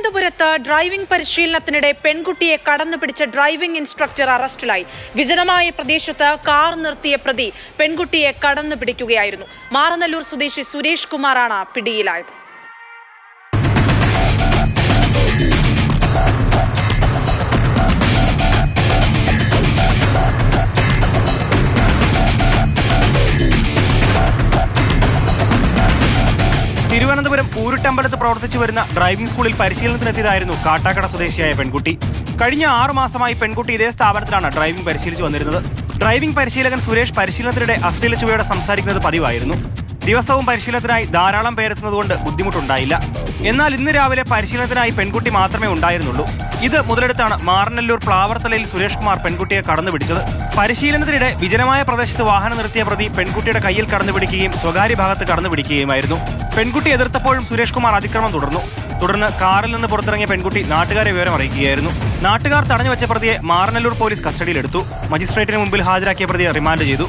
തിരുവനന്തപുരത്ത് ഡ്രൈവിംഗ് പരിശീലനത്തിനിടെ പെൺകുട്ടിയെ കടന്നു പിടിച്ച ഡ്രൈവിംഗ് ഇൻസ്ട്രക്ടർ അറസ്റ്റിലായി. വിജനമായ പ്രദേശത്ത് കാർ നിർത്തിയ പ്രതി പെൺകുട്ടിയെ കടന്നു പിടിക്കുകയായിരുന്നു മാറനല്ലൂർ സ്വദേശി സുരേഷ് കുമാറാണ് പിടിയിലായത്. തിരുവനന്തപുരം ഊരുട്ടമ്പലത്ത് പ്രവർത്തിച്ചു വരുന്ന ഡ്രൈവിംഗ് സ്കൂളിൽ പരിശീലനത്തിനെത്തിയതായിരുന്നു കാട്ടാക്കട സ്വദേശിയായ പെൺകുട്ടി. കഴിഞ്ഞ ആറു മാസമായി പെൺകുട്ടി ഇതേ സ്ഥാപനത്തിലാണ് ഡ്രൈവിംഗ് പരിശീലിച്ചു വന്നിരുന്നത്. ഡ്രൈവിംഗ് പരിശീലകൻ സുരേഷ് പരിശീലനത്തിനിടെ അശ്ലീല ചുവയോടെ സംസാരിക്കുന്നത് പതിവായിരുന്നു. ദിവസവും പരിശീലനത്തിനായി ധാരാളം പേരെത്തുന്നതുകൊണ്ട് ബുദ്ധിമുട്ടുണ്ടായില്ല. എന്നാൽ ഇന്ന് രാവിലെ പരിശീലനത്തിനായി പെൺകുട്ടി മാത്രമേ ഉണ്ടായിരുന്നുള്ളൂ. ഇത് മുതലെടുത്താണ് മാറനല്ലൂർ പ്ലാവർത്തലയിൽ സുരേഷ് കുമാർ പെൺകുട്ടിയെ കടന്നു പിടിച്ചത്. പരിശീലനത്തിനിടെ വിജനമായ പ്രദേശത്ത് വാഹനം നിർത്തിയ പ്രതി പെൺകുട്ടിയുടെ കയ്യിൽ കടന്നു പിടിക്കുകയും സ്വകാര്യ ഭാഗത്ത് കടന്നു പിടിക്കുകയുമായിരുന്നു. പെൺകുട്ടി എതിർത്തപ്പോഴും സുരേഷ് കുമാർ അതിക്രമം തുടർന്നു. തുടർന്ന് കാറിൽ നിന്ന് പുറത്തിറങ്ങിയ പെൺകുട്ടി നാട്ടുകാരെ വിവരം അറിയിക്കുകയായിരുന്നു. നാട്ടുകാർ തടഞ്ഞു വെച്ച പ്രതിയെ മാറനല്ലൂർ പോലീസ് കസ്റ്റഡിയിലെടുത്തു. മജിസ്ട്രേറ്റിന് മുമ്പിൽ ഹാജരാക്കിയ പ്രതിയെ റിമാൻഡ് ചെയ്തു.